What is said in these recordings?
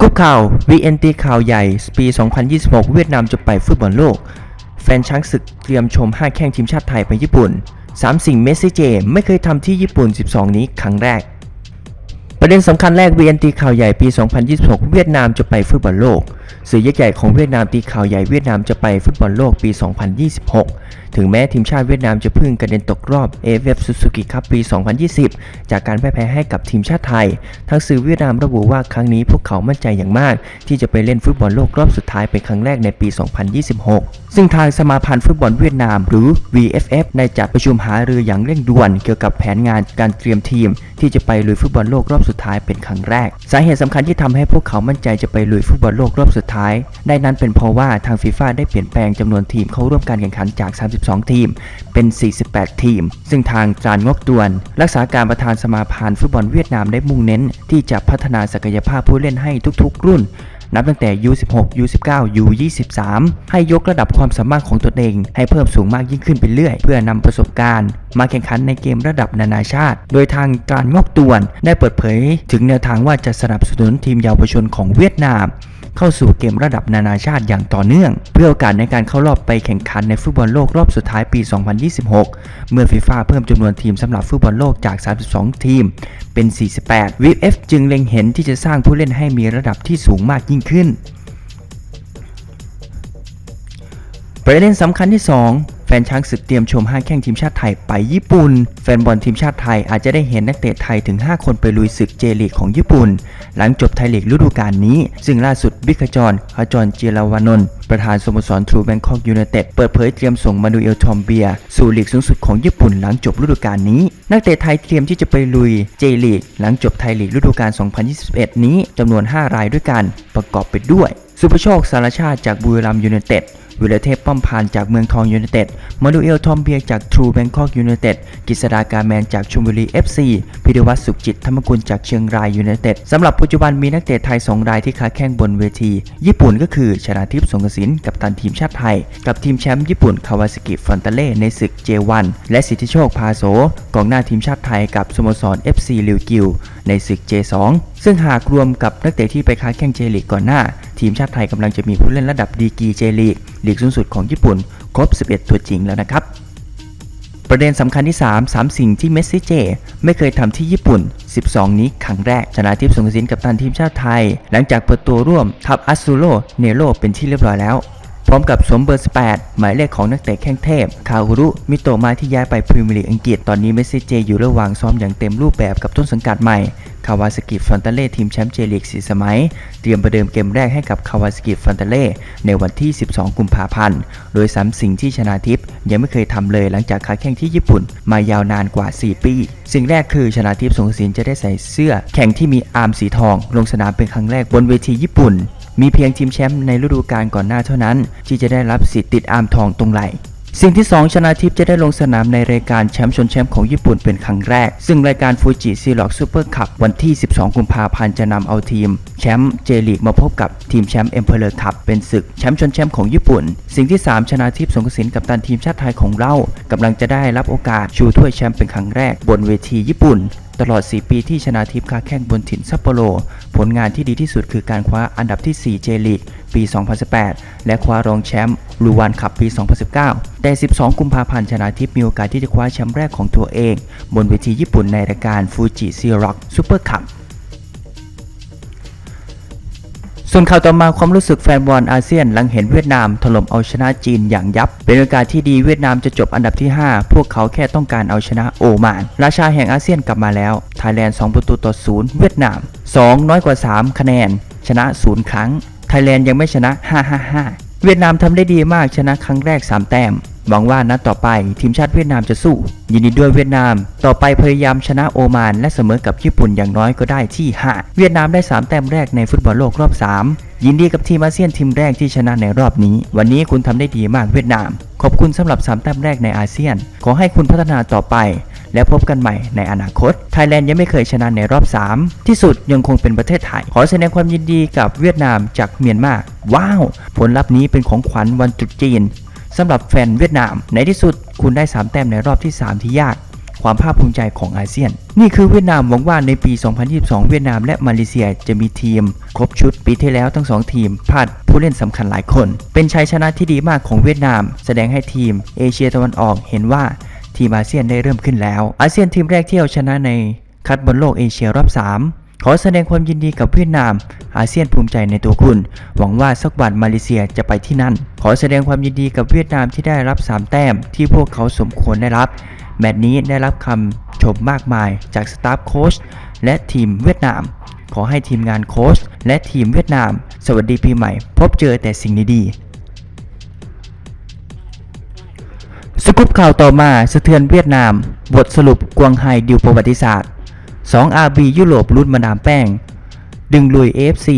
สกุปข่าว VNT ข่าวใหญ่ปี 2026 เวียดนามจะไปฟุตบอลโลก แฟนช้างศึกเตรียมชม 5 แข้งทีมชาติไทยไปญี่ปุ่น 3 สิ่งเมสซี่เจ ไม่เคยทำที่ญี่ปุ่น 12 นี้ครั้งแรก ประเด็นสำคัญแรก VNT ข่าวใหญ่ปี 2026 เวียดนามจะไปฟุตบอลโลก สื่อยักษ์ใหญ่ของเวียดนามตีข่าวใหญ่เวียดนามจะไปฟุตบอลโลกปี 2026 ถึงแม้ทีมชาติเวียดนามจะพิ่งกระเด็นตกรอบ AFF Suzuki Cup ปี 2020 จากการพ่ายแพ้ให้กับทีมชาติไทย ทางสื่อเวียดนามระบุว่าครั้งนี้พวกเขามั่นใจอย่างมาก ที่จะไปเล่นฟุตบอลโลกรอบสุดท้ายเป็นครั้งแรกในปี 2026 ซึ่งทางสมาพันธ์ฟุตบอลเวียดนามหรือ VFF ได้จัดประชุมหารืออย่างเร่งด่วน เกี่ยวกับแผนงานการเตรียมทีม ที่จะไปลุยฟุตบอลโลกรอบสุดท้ายเป็นครั้งแรก สาเหตุสำคัญที่ทำให้พวกเขามั่นใจจะไปลุยฟุตบอลโลกรอบสุดท้าย ได้นั้นเป็นเพราะว่าทางฟีฟ่าได้เปลี่ยนแปลงจำนวนทีมเข้าร่วมการแข่งขันจาก 32 ทีม เป็น 48 ทีม ซึ่งทางจานงกตวน รักษาการประธานสมาพันธ์ฟุตบอลเวียดนามได้มุ่งเน้น ที่จะพัฒนาศักยภาพผู้เล่นให้ทุกๆ รุ่นนับตั้งแต่ U16 U19 U23 ให้ยกระดับความสามารถของตนเอง ให้เพิ่มสูงมากยิ่งขึ้นไปเรื่อย เพื่อนำประสบการณ์ มาแข่งขันในเกมระดับนานาชาติ โดยทางการงอกตวนได้เปิดเผย ถึงแนวทางว่าจะสนับสนุนทีมเยาวชนของเวียดนาม เข้าสู่เกมระดับนานาชาติอย่างต่อเนื่อง เพื่อโอกาสในการเข้ารอบไปแข่งขันในฟุตบอลโลกรอบสุดท้ายปี 2026 เมื่อฟีฟ่าเพิ่มจำนวนทีมสำหรับฟุตบอลโลกจาก 32 ทีม เป็น 48 VFF จึงเล็งเห็นที่จะสร้างผู้เล่นให้มีระดับที่สูงมากยิ่งขึ้น ประเด็นสำคัญที่ 2 แฟนช้างศึกเตรียมชม5แข้งทีมชาติไทยไปญี่ปุ่น แฟนบอลทีมชาติไทยอาจจะได้เห็นนักเตะไทยถึง 5 คนไปลุยศึกเจลีกของญี่ปุ่น หลังจบไทยลีกฤดูกาลนี้ ซึ่งล่าสุดบิ๊กขจรขจรเจรวานนท์ประธานสโมสรทรูแบงคอกยูไนเต็ดเปิดเผยเตรียมส่งมานูเอลทอมเบีย สู่ลีกสูงสุดของญี่ปุ่นหลังจบฤดูกาลนี้ นักเตะไทยเตรียมที่จะไปลุยเจลีกหลังจบไทยลีกฤดูกาล 2021 นี้จำนวน 5 รายด้วยกันประกอบไปด้วย สุภโชคสารชาติจากบุรีรัมย์ยูไนเต็ดวิรเทพป้อมพานจากเมืองทองยูไนเต็ด มาดูเอลทอมเบียจากทรูแบงคอกยูไนเต็ด กิษดากาแมนจากชลบุรี FC พิรวัตรสุขจิตธรรมกุลจากเชียงรายยูไนเต็ดสำหรับปัจจุบันมีนักเตะไทย 2 รายที่ค้าแข่งบนเวที ญี่ปุ่นก็คือชนาทิพย์สงกระสินกับตันทีมชาติไทย กับทีมแชมป์ญี่ปุ่นคาวาสกิฟอนตาเล่ในศึก J1 และสิทธิโชคพาโสกองหน้าทีมชาติไทยกับสโมสร FC ลิวกิวในศึก J2 ซึ่งหากรวมกับนักเตะที่ไปค้าแข่งเจลีกก่อนหน้า ทีมชาติไทยกำลังจะมีผู้เล่นระดับดีกีเจลีกลีกสูงสุดของญี่ปุ่น ครบ 11 ตัวจริงแล้วนะครับ ประเด็นสำคัญที่ 3 3 สิ่งที่เมสซี่เจ ไม่เคยทำที่ญี่ปุ่น 12 นี้ครั้งแรก ชนะทิพย์สงกระสินกับตันทีมชาติไทย หลังจากเปิดตัวร่วมทัพอัสซูโรเนโรเป็นที่เรียบร้อยแล้วพร้อมกับสวมเบอร์ 18 หมายเลขของนักเตะแข้งเทพ คาอุรุ มิโตะมาที่ย้ายไปพรีเมียร์ลีกอังกฤษ ตอนนี้เมสซี่เจอยู่ระหว่างซ้อมอย่างเต็มรูปแบบกับต้นสังกัดใหม่าวาสกิฟอนเตเล่ทีมแชมป์เจลีกสีสมัย เตรียมประเดิมเกมแรกให้กับคาวาสกิฟอนเตเล่ในวันที่ 12 กุมภาพันธ์ โดยสามสิ่งที่ชนาทิพย์ยังไม่เคยทำเลยหลังจากค้าแข่งที่ญี่ปุ่นมายาวนานกว่า 4 ปี สิ่งแรกคือชนาทิพย์สงกระสินจะได้ใส่เสื้อ แข่งที่มีอาร์มสีทอง ลงสนามเป็นครั้งแรกบนเวทีญี่ปุ่น มีเพียงทีมแชมป์ในฤดูกาลก่อนหน้าเท่านั้น ที่จะได้รับสิทธิ์ติดอาร์มทองตรงไหล สิ่งที่ 2 ชนาทิพย์จะได้ลงสนามในรายการแชมป์ชนแชมป์ของญี่ปุ่นเป็นครั้งแรก ซึ่งรายการฟูจิซีล็อกซูเปอร์คัพวันที่ 12 กุมภาพันธ์จะนำเอาทีม แชมป์เจลีกมาพบกับทีมแชมป์เอ็มเพลเลอร์คัพเป็นศึกแชมป์ชนแชมป์ของญี่ปุ่น สิ่งที่ 3 ชนาทิพย์สงกสินกับตันทีมชาติไทยของเรากำลังจะได้รับโอกาสชูถ้วยแชมป์เป็นครั้งแรกบนเวทีญี่ปุ่น ตลอด 4 ปีที่ชนาทิพย์ค้าแข่งบนถิ่นซัปโปโร ผลงานที่ดีที่สุดคือการคว้าอันดับที่ 4 เจลีกปี 2018 และคว้ารองแชมป์ลูวานคัพปี 2019 แต่ 12 กุมภาพันธ์ชนาทิพย์มีโอกาสที่จะคว้าแชมป์แรกของตัวเอง บนเวทีญี่ปุ่นในรายการฟูจิซีร็อกซูเปอร์คัพ ส่วนข่าวต่อมาความรู้สึกแฟนบอลอาเซียนหลังเห็นเวียดนามถล่มเอาชนะจีนอย่างยับ เป็นโอกาสที่ดีเวียดนามจะจบอันดับที่ 5 พวกเขาแค่ต้องการเอาชนะโอมาน ราชาแห่งอาเซียนกลับมาแล้วไทยแลนด์ 2 ประตูต่อ0เวียดนาม 2 น้อยกว่า 3 คะแนน ชนะ 0 ครั้งไทยแลนด์ยังไม่ชนะ 555 เวียดนามทำได้ดีมากชนะครั้งแรก 3 แต้ม หวังว่านัดต่อไปทีมชาติเวียดนามจะสู้ ยินดีด้วยเวียดนาม ต่อไปพยายามชนะโอมาน และเสมอกับญี่ปุ่นอย่างน้อยก็ได้ที่ 5 เวียดนามได้ 3 แต้มแรกในฟุตบอลโลกรอบ 3 ยินดีกับทีมอาเซียนทีมแรกที่ชนะในรอบนี้ วันนี้คุณทำได้ดีมากเวียดนาม ขอบคุณสำหรับ 3 แต้มแรกในอาเซียน ขอให้คุณพัฒนาต่อไปและพบกันใหม่ในอนาคต ไทยแลนด์ยังไม่เคยชนะในรอบ 3 ที่สุดยังคงเป็นประเทศไทย ขอแสดงความยินดีกับเวียดนามจากเมียนมา ว้าว ผลลัพธ์นี้เป็นของขวัญวันตรุษจีน สำหรับแฟนเวียดนามในที่สุดคุณได้ 3 แต้มในรอบที่ 3 ที่ยาก ความภาคภูมิใจของอาเซียน นี่คือเวียดนามหวังว่าในปี 2022 เวียดนามและมาเลเซียจะมีทีม ครบชุดปีที่แล้วทั้งสองทีมพลาดผู้เล่นสำคัญหลายคน เป็นชัยชนะที่ดีมากของเวียดนาม แสดงให้ทีมเอเชียตะวันออกเห็นว่าทีมอาเซียนได้เริ่มขึ้นแล้ว อาเซียนทีมแรกที่เอาชนะในคัดบอลโลกเอเชียรอบ 3 ขอแสดงความยินดีกับเวียดนาม อาเซียนภูมิใจในตัวคุณ หวังว่าสักวันมาเลเซียจะไปที่นั่น ขอแสดงความยินดีกับเวียดนามที่ได้รับ 3 แต้มที่พวกเขาสมควรได้รับ แมตช์นี้ได้รับคำชมมากมายจากสตาฟโค้ชและทีมเวียดนาม ขอให้ทีมงานโค้ชและทีมเวียดนาม สวัสดีปีใหม่ พบเจอแต่สิ่งดีๆสกุปข่าวต่อมาสะเทือนเวียดนาม บทสรุปกวางไฮดิวประวัติศาสตร์ 2 RB ยุโรปรุ่นมาดามแป้ง ดึงลุย AFC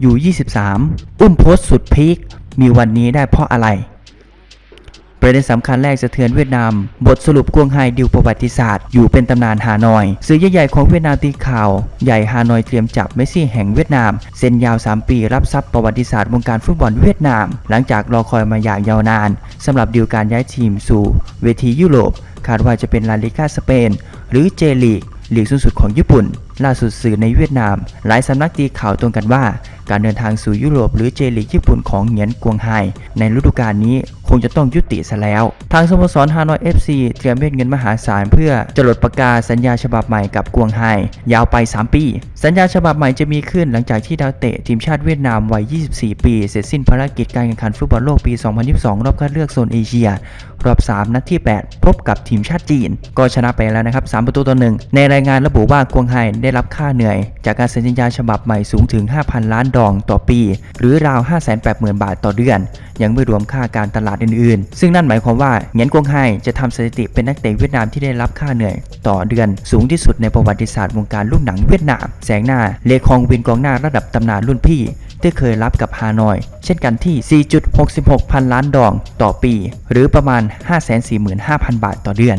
อยู่ 23 อุ้มโพสต์สุดพีค มีวันนี้ได้เพราะอะไร ประเด็นสำคัญแรกสะเทือนเวียดนาม บทสรุปกวงไฮดิวประวัติศาสตร์ อยู่เป็นตำนานฮานอย สื่อใหญ่ๆของเวียดนามตีข่าว ใหญ่ฮานอยเตรียมจับเมสซี่แห่งเวียดนาม เซ็นยาว 3 ปี รับทรัพย์ประวัติศาสตร์วงการฟุตบอลเวียดนาม หลังจากรอคอยมาอย่างยาวนานสำหรับดีลการย้ายทีมสู่ เวทียุโรปคาดว่าจะเป็นลาลิกาสเปน หรือเจลีก ลีกสูงสุดของญี่ปุ่น ล่าสุดสื่อในเวียดนาม หลายสำนักตีข่าวตรงกันว่า การเดินทางสู่ยุโรปหรือเจลีกญี่ปุ่นของเหงียนกวงไฮในฤดูกาลนี้ คงจะต้องยุติซะแล้ว ทางสโมสรฮานอย FC เตรียมเม็ดเงินมหาศาลเพื่อจะลดประกาศสัญญาฉบับใหม่กับกวงไฮยาวไป 3 ปี สัญญาฉบับใหม่จะมีขึ้นหลังจากที่ดาวเตะทีมชาติเวียดนามวัย 24 ปี เสร็จสิ้นภารกิจการแข่งขันฟุตบอลโลกปี 2022 รอบคัดเลือกโซนเอเชีย รอบ 3 นัดที่ 8 พบกับทีมชาติจีน ก็ชนะไปแล้วนะครับ 3 ประตูต่อหนึ่งในรายงานระบุว่ากวงไฮได้รับค่าเหนื่อย จากการเซ็นสัญญาฉบับใหม่สูงถึง 5,000 ล้านดองต่อปี หรือราว 580,000 บาทต่อเดือน ยังไม่รวมค่าการตลาดอื่นๆ ซึ่งนั่นหมายความว่าเหงียนกวงไฮจะทำสถิติเป็นนักเตะเวียดนามที่ได้รับค่าเหนื่อย ต่อเดือนสูงที่สุดในประวัติศาสตร์วงการลูกหนังเวียดนาม แสงหน้าเลคองวินกองหน้าระดับตำนานรุ่นพี่ที่เคยรับกับฮานอย เช่นกันที่ 4.66 พันล้านดองต่อปี หรือประมาณ 545,000 บาทต่อเดือน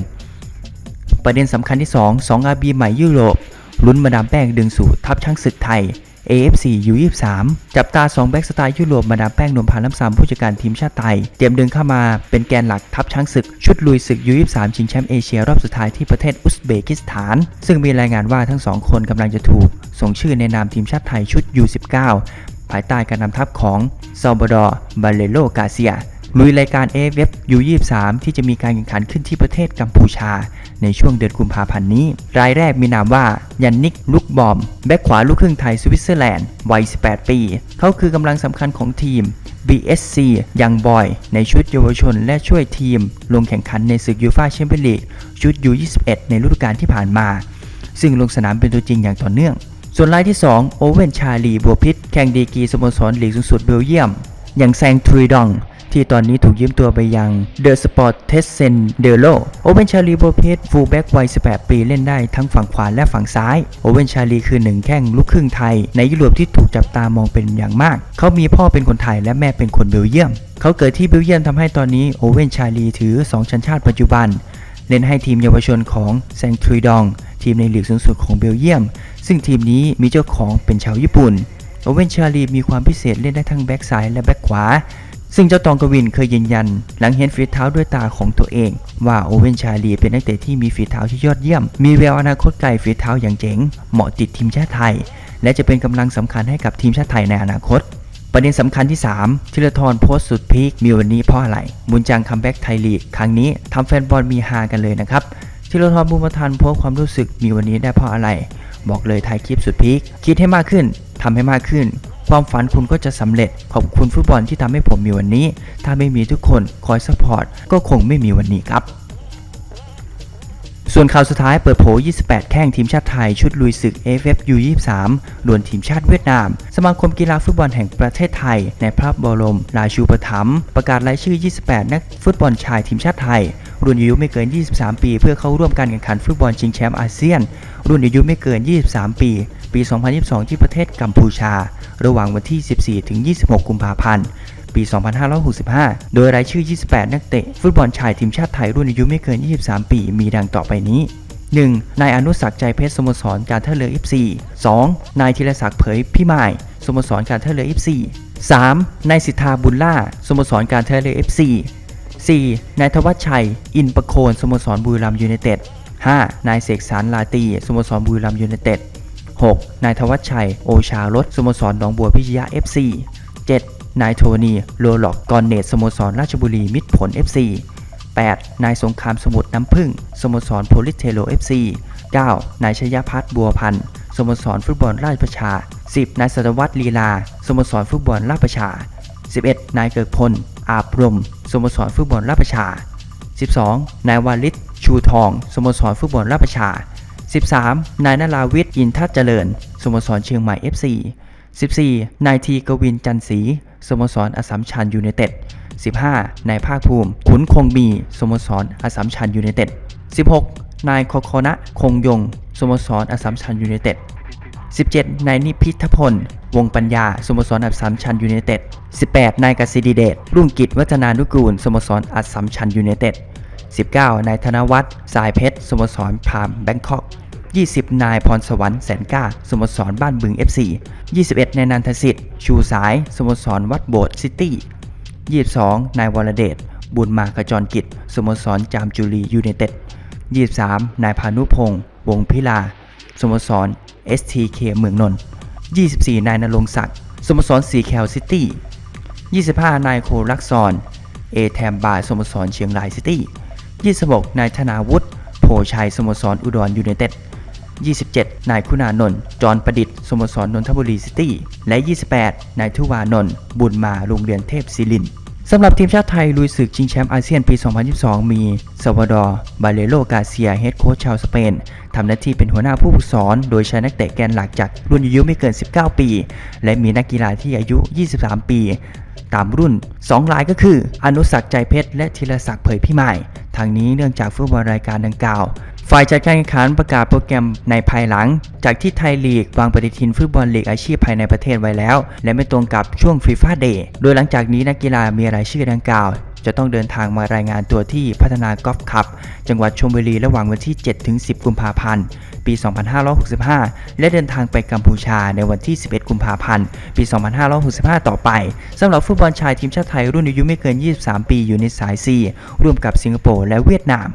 ประเด็นสำคัญที่ 2 2 RB ใหม่ยุโรป ลุ้นมาดามแป้งดึงสู่ทัพช้างศึกไทย AFC U23 จับตา 2 แบ็กสไตล์ยุโรปมาดามแป้งนวมพันธ์ล้ำซำผู้จัดการทีมชาติไทย เตรียมดึงเข้ามาเป็นแกนหลักทัพช้างศึก ชุดลุยศึก U23 ชิงแชมป์เอเชียรอบสุดท้ายที่ประเทศอุซเบกิสถาน ซึ่งมีรายงานว่าทั้งสองคนกำลังจะถูก ส่งชื่อในนามทีมชาติไทยชุด U19 ภายใต้การนำทัพของซาบดอร์บาเลโลกาเซีย ลุยรายการ AFF U23 ที่จะมีการแข่งขันขึ้นที่ประเทศกัมพูชา ในช่วงเดือนกุมภาพันธ์นี้ รายแรกมีนามว่ายันนิกลุกบอม แบ็คขวาลูกครึ่งไทยสวิตเซอร์แลนด์วัย 18 ปี เขาคือกำลังสำคัญของทีม BSC ยังบอย ในชุดเยาวชนและช่วยทีม ลงแข่งขันในศึกยูฟาแชมเปี้ยนลีกชุด U21 ในฤดูกาลที่ผ่านมา ซึ่งลงสนามเป็นตัวจริงอย่างต่อเนื่อง ส่วนรายที่ 2 โอเวนชาลีบัวพิษแข่งดีกีสโมสรลีกสูงสุดเบลเยียม อย่างแซงทรีดอง ที่ตอนนี้ถูกยืมตัวไปยังเดอะสปอร์ตเทสเซนเดโลโอเวนชาลีบัวพิษฟูลแบ็กวัย 18 ปีเล่นได้ทั้งฝั่งขวาและฝั่งซ้าย โอเวนชาลีคือหนึ่งแข้งลูกครึ่งไทย ในยุโรปที่ถูกจับตามองเป็นอย่างมาก เขามีพ่อเป็นคนไทยและแม่เป็นคนเบลเยียม เขาเกิดที่เบลเยียมทำให้ตอนนี้โอเวนชาลีถือ 2 ชัญชาติปัจจุบัน เล่นให้ทีมเยาวชนของแซงทรีดองทีมในลีกสูงสุดของเบลเยียม ซึ่งทีมนี้มีเจ้าของเป็นชาวญี่ปุ่น โอเวนชาลีมีความพิเศษเล่นได้ทั้งแบ็กซ้ายและแบ็กขวา ซึ่งเจ้าตองกวินเคยยืนยัน หลังเห็นฝีเท้าด้วยตาของตัวเอง ว่าโอเวนชาลีเป็นนักเตะที่มีฝีเท้าที่ยอดเยี่ยม มีแววอนาคตไกลฝีเท้าอย่างเจ๋ง เหมาะติดทีมชาติไทย และจะเป็นกำลังสำคัญให้กับทีมชาติไทยในอนาคต ประเด็นสำคัญที่ 3ธิรทรโพสต์สุดพีคมีวันนี้เพราะอะไรบุญจังคัมแบ็กไทยลีกครั้งนี้ทำแฟนบอลมีฮากันเลยนะครับธิรทรบุญมาทันโพสต์ความรู้สึกมีวันนี้ได้เพราะอะไร บอกเลยถ่ายคลิปสุดพีคคิดให้มากขึ้นทำให้มากขึ้น ความฝันคุณก็จะสำเร็จ ขอบคุณฟุตบอลที่ทำให้ผมมีวันนี้ ถ้าไม่มีทุกคนคอยซัพพอร์ตก็คงไม่มีวันนี้ครับส่วนข่าวสุดท้ายเปิดโผ 28 แข้งทีมชาติไทย ชุดลุยศึก AFF U23 ดวลทีมชาติเวียดนาม สมาคมกีฬาฟุตบอลแห่งประเทศไทย ในพระบรมราชูปถัมภ์ประกาศรายชื่อ 28 นักฟุตบอลชายทีมชาติไทย รุ่นอายุไม่เกิน 23 ปี เพื่อเข้าร่วมการแข่งขันฟุตบอลชิงแชมป์อาเซียน รุ่นอายุไม่เกิน 23 ปี ปี 2022 ที่ประเทศกัมพูชา ระหว่างวันที่ 14 ถึง 26 กุมภาพันธ์ ปี 2565 โดยรายชื่อ 28 นักเตะฟุตบอลชายทีมชาติไทยรุ่นอายุไม่เกิน 23 ปี มีดังต่อไปนี้ 1. นายอนุสักใจเพชรสโมสรการท่าเรือ FC 2. นายธีรศักดิ์เผยพิมายสโมสรการท่าเรือ FC 3. นายสิทธาบุญล่าสโมสรการท่าเรือ FC 4. นายธวัชชัย อินประโคนสโมสรบุรีรัมย์ยูไนเต็ด 5. นายเสกสรรลาตีสโมสรบุรีรัมย์ยูไนเต็ด 6. นายธวัชชัย โอชารถสโมสรหนองบัวพิชยะ FC 7. นายโทนี่โลล็อกกอนเนตสโมสรราชบุรีมิตรผล FC 8. นายสงครามสมุทรน้ำพึ่งสโมสรโพลิสเทโล FC 9. นายชยพัฒน์บัวพันธ์สโมสรฟุตบอลราชประชา 10. นายสตวัตลีลาสโมสรฟุตบอลราชประชา 11. นายเกิกพล อาบรม สโมสรฟุตบอลราประชา 12. นายวาลิศชูทอง สโมสรฟุตบอลราประชา 13. นายนราวิทย์อินทัศเจริญ สโมสรเชียงใหม่ FC 14. นายทีกวินจันทร์ศรี สโมสรอสสัมชัญยูไนเต็ด 15. นายภาคภูมิ ขุนคงมี สโมสรอสสัมชัญยูไนเต็ด 16. นายคอคอนะ คงยง สโมสรอสสัมชัญยูไนเต็ด 17. นายนิพิทพล วงปัญญา สโมสรอัสสัมชัญยูไนเต็ด 18. นายกสิดิเดช รุ่งกิจวัฒนานุกูล สโมสรอัสสัมชัญยูไนเต็ด 19. นายธนวัฒน์สายเพชร สโมสรพรามแบงคอก 20. นายพรสวรรค์แสนก้า สโมสรบ้านบึง FC 21. นายนันทสิทธิ์ ชูสาย สโมสรวัดโบสถ์ซิตี้ 22. นายวรเดช บุญมาขจรกิจ สโมสรจามจุรียูไนเต็ด 23. นายพานุพงษ์วงพิลา สโมสร STK เมืองนนท์ 24 นายนรงศักดิ์สโมสรสีแคลซิตี้ 25 นายโคลักซอน เอแทมบาร์สโมสรเชียงรายซิตี้ 26 นายธนาวุฒิโพชัยสโมสรอุดรยูไนเต็ด 27 นายคุณานนท์จรประดิษฐ์สโมสรนนทบุรีซิตี้ และ 28 นายทุวานนท์บุญมาโรงเรียนเทพศิรินทร์ สำหรับทีมชาติไทยลุยศึกชิงแชมป์อาเซียนปี 2022 มีซาวาดอร์บาเลโลกาเซียเฮดโค้ชชาวสเปนทำหน้าที่เป็นหัวหน้าผู้ฝึกสอน โดยใช้นักเตะแกนหลักจากรุ่นอายุไม่เกิน 19 ปี และมีนักกีฬาที่อายุ 23 ปี ตามรุ่น 2 รายก็คือ อนุสักใจเพชรและธีรศักดิ์เผยพิมายทางนี้เนื่องจากฟุตบอลรายการดังกล่าว ฝ่ายจัดการแข่งขันประกาศโปรแกรมในภายหลัง จากที่ไทยลีก วางปฏิทินฟุตบอลลีกอาชีพภายในประเทศไว้แล้ว และไม่ตรงกับช่วงฟีฟ่าเดย์โดยหลังจากนี้นักกีฬามีรายชื่อดังกล่าว จะต้องเดินทางมารายงานตัวที่พัฒนากอล์ฟคัพจังหวัดชลบุรีระหว่างวันที่ 7-10 กุมภาพันธ์ ปี 2565 และเดินทางไปกัมพูชาในวันที่ 11 กุมภาพันธ์ ปี 2565 ต่อไปสำหรับฟุตบอลชายทีมชาติไทยรุ่นอายุไม่เกิน 23 ปีอยู่ในสาย C ร่วมกับสิงคโปร์และเวียดนาม